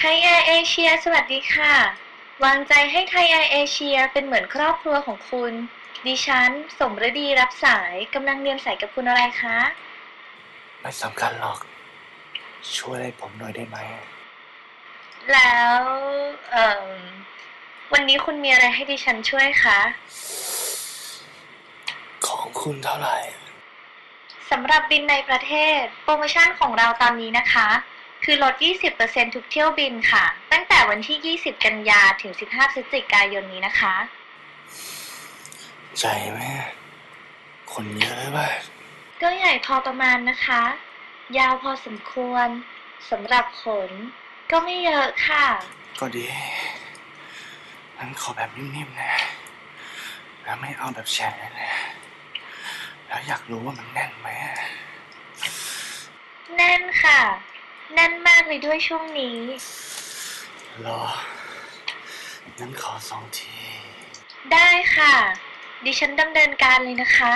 ไทยแอร์เอเชียสวัสดีค่ะ วางใจให้ไทยแอร์เอเชียเป็นเหมือนครอบครัวของคุณ ดิฉันสมฤดีรับสายกำลังเรียนสายกับคุณอะไรคะ ไม่สำคัญหรอก ช่วยอะไรผมหน่อยได้ไหม แล้วเอ่อวันนี้คุณมีอะไรให้ดิฉันช่วยคะ ของคุณเท่าไหร่ สำหรับบินในประเทศ โปรโมชั่นของเราตอนนี้นะคะ คือลด 20%ทุกเที่ยวบินค่ะ ตั้งแต่วันที่ 20 กันยาถึง 15 พฤศจิกายนนี้นะคะ ใจไหมคนเยอะเลยป่ะก็ใหญ่พอประมาณนะคะ ยาวพอสมควรสำหรับขน ก็ไม่เยอะค่ะ ก็ดีงั้นขอแบบนิ่มๆนะ แล้วไม่เอาแบบแฉะนะ แล้วอยากรู้ว่ามันแน่นไหม แน่นค่ะ แน่นมากเลยด้วยช่วงนี้ รองั้นขอสองที ได้ค่ะ ดิฉันดำเนินการเลยนะคะ